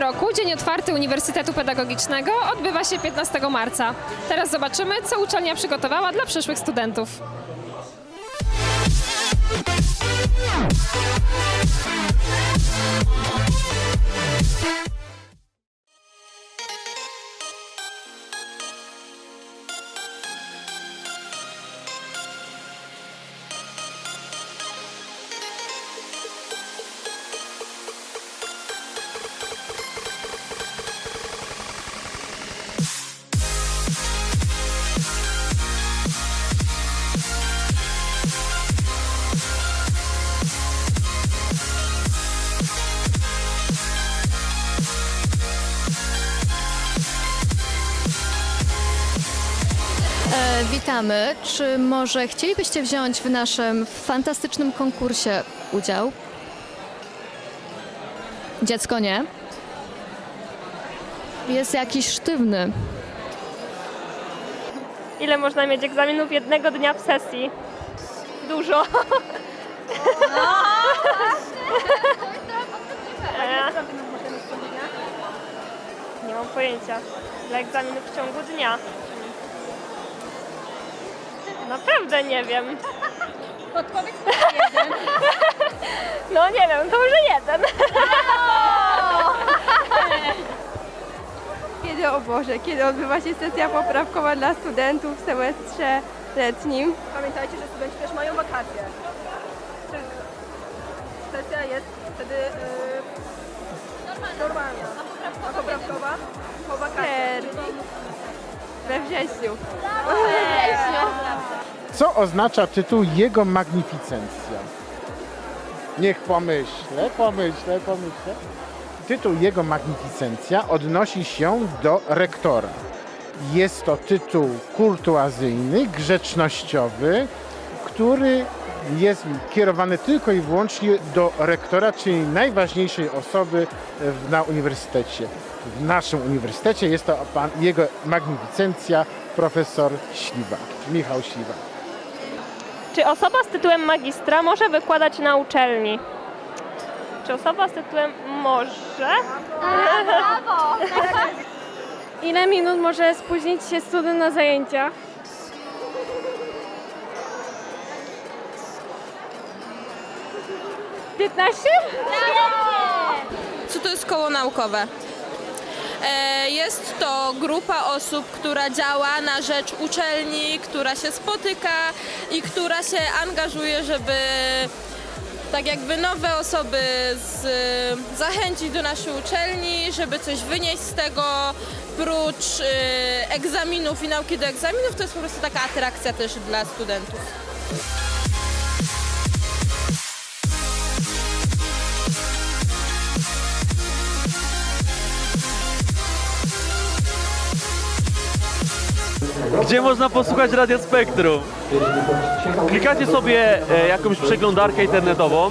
roku Dzień Otwarty Uniwersytetu Pedagogicznego odbywa się 15 marca. Teraz zobaczymy, co uczelnia przygotowała dla przyszłych studentów. Witamy. Czy może chcielibyście wziąć w naszym fantastycznym konkursie udział? Dziecko nie. Jest jakiś sztywny. Ile można mieć egzaminów jednego dnia w sesji? Dużo. Nie mam pojęcia. Dla egzaminów w ciągu dnia. Naprawdę nie wiem. Odpowiedź jeden. No nie wiem, to może jeden. Kiedy, o Boże, kiedy odbywa się sesja poprawkowa dla studentów w semestrze letnim? Pamiętajcie, że studenci też mają wakacje. Sesja jest wtedy yy, normalna, a poprawkowa po wakacjach. We wrześniu. Co oznacza tytuł Jego Magnificencja? Niech pomyślę, pomyślę, pomyślę. Tytuł Jego Magnificencja odnosi się do rektora. Jest to tytuł kurtuazyjny, grzecznościowy, który jest kierowany tylko i wyłącznie do rektora, czyli najważniejszej osoby na uniwersytecie. W naszym uniwersytecie jest to pan, jego magnificencja profesor Śliwa, Michał Śliwa. Czy osoba z tytułem magistra może wykładać na uczelni? Czy osoba z tytułem może? Ile minut może spóźnić się student na zajęcia? Piętnaście? Co to jest koło naukowe? E, Jest to grupa osób, która działa na rzecz uczelni, która się spotyka i która się angażuje, żeby tak jakby nowe osoby z, zachęcić do naszej uczelni, żeby coś wynieść z tego. Prócz e, egzaminów i nauki do egzaminów, to jest po prostu taka atrakcja też dla studentów. Gdzie można posłuchać Radia Spektrum? Klikacie sobie e, jakąś przeglądarkę internetową,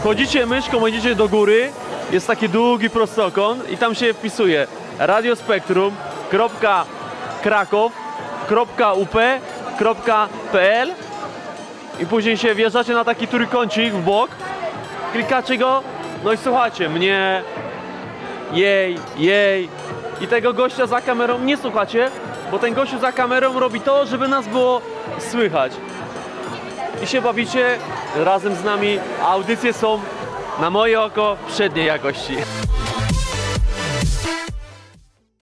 wchodzicie myszką, idziecie do góry, jest taki długi prostokąt i tam się wpisuje radiospektrum.krakow.up.pl i później się wjeżdżacie na taki trójkącik w bok, klikacie go, no i słuchacie mnie, jej, jej. I tego gościa za kamerą nie słuchacie, bo ten gościu za kamerą robi to, żeby nas było słychać. I się bawicie razem z nami, audycje są na moje oko przedniej jakości.